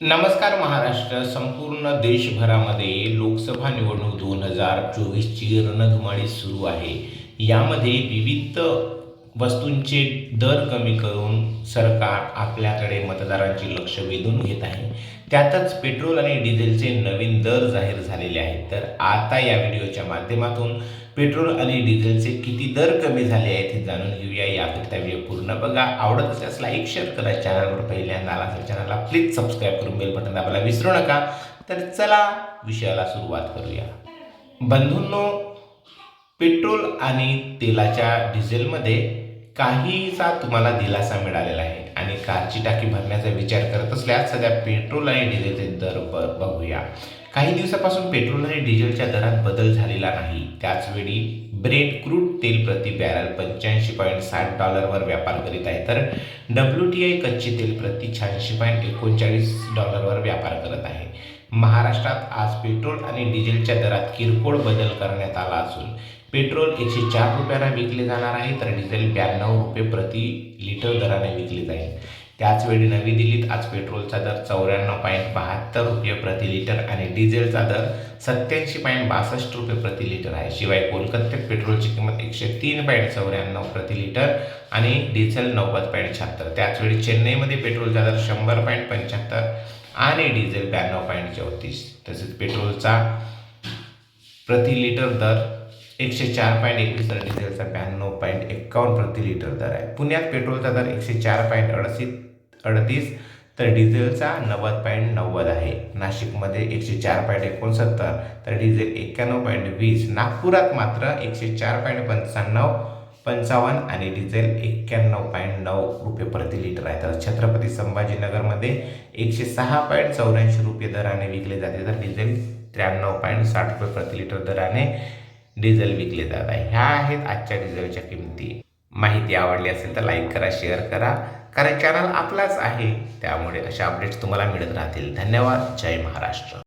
नमस्कार महाराष्ट्र. संपूर्ण देशभरामध्ये लोकसभा निवडणूक दोन हजार चोवीसची रणधुमाळी सुरू आहे. यामध्ये विविध वस्तूंचे दर कमी करून सरकार आपल्याकडे मतदारांचे लक्ष वेधून घेत आहे. त्यातच पेट्रोल आणि डिझेलचे नवीन दर जाहीर झालेले आहेत. तर आता या व्हिडिओच्या माध्यमातून पेट्रोल आणि डिझेलचे किती दर कमी झाले आहेत हे जाणून घेऊया. याकरिता व्हिडिओ पूर्ण बघा. आवडत असल्यास लाईक शेअर करा. चॅनलवर पहिल्यांदा आला तर चॅनलला प्लीज सबस्क्राईब करून बेल बटन दाबायला विसरू नका. तर चला विषयाला सुरुवात करूया. बंधूंनो पेट्रोल आणि तेलाच्या डिझेलमध्ये काहीसा तुम्हाला दिलासा मिळालेला आहे. आणि कारची टाकी भरण्याचा विचार करत असल्यास सध्या पेट्रोल आणि डिझेलचे दर ब बघूया. काही दिवसापासून पेट्रोल आणि डिझेलच्या दरात बदल झालेला नाही. त्याचवेळी ब्रेड क्रूड तेल प्रति बॅरल पंच्याऐंशी पॉईंट साठ डॉलरवर व्यापार करीत आहे. तर डब्ल्यू टी आय कच्चे तेल प्रति शहाऐंशी पॉईंट एकोणचाळीस डॉलरवर व्यापार करत आहे. महाराष्ट्रात आज पेट्रोल आणि डिझेलच्या दरात किरकोळ बदल करण्यात आला असून पेट्रोल एकशे चार रुपयाला विकले जाणार आहे तर डिझेल ब्याण्णव रुपये प्रति लिटर दराने विकले जाईल. त्याचवेळी नवी दिल्लीत आज पेट्रोलचा दर चौऱ्याण्णव पॉईंट बहात्तर रुपये प्रति लिटर आणि डिझेलचा दर सत्याऐंशी पॉईंट बासष्ट रुपये प्रति लिटर आहे. शिवाय कोलकात्यात पेट्रोलची किंमत एकशे तीन पॉईंट चौऱ्याण्णव प्रति लिटर आणि डिझेल नव्वद पॉईंट शहात्तर. त्याचवेळी चेन्नईमध्ये पेट्रोलचा दर शंभर पॉईंट पंच्याहत्तर आणि डिझेल ब्याण्णव पॉईंट चौतीस तसेच पेट्रोलचा प्रति लिटर दर एकशे चार पॉईंट एकवीस तर डिझेलचा ब्याण्णव पॉईंट एक्कावन्न प्रति लिटर दर आहे. पुण्यात पेट्रोलचा दर एकशे चार पॉईंट अडतीस अडतीस तर डिझेलचा नव्वद पॉईंट नव्वद आहे. नाशिकमध्ये एकशे चार पॉईंट एकोणसत्तर तर डिझेल एक्क्याण्णव पॉईंट वीस नागपुरात मात्र एकशे चार पॉईंट पंच्याण्णव पंचावन्न आणि डिझेल एक्क्याण्णव पॉईंट नऊ रुपये प्रति लिटर आहे. तर छत्रपती संभाजीनगरमध्ये एकशे सहा पॉईंट चौऱ्याऐंशी रुपये दराने विकले जाते. तर डिझेल त्र्याण्णव पॉईंट साठ रुपये प्रति लिटर दराने डिझेल विकले जात आहे. ह्या आहेत आजच्या डिझेलच्या किमती. माहिती आवडली असेल तर लाईक करा शेअर करा कारण चॅनल आपलाच आहे. त्यामुळे अशा अपडेट्स तुम्हाला मिळत राहतील. धन्यवाद. जय महाराष्ट्र.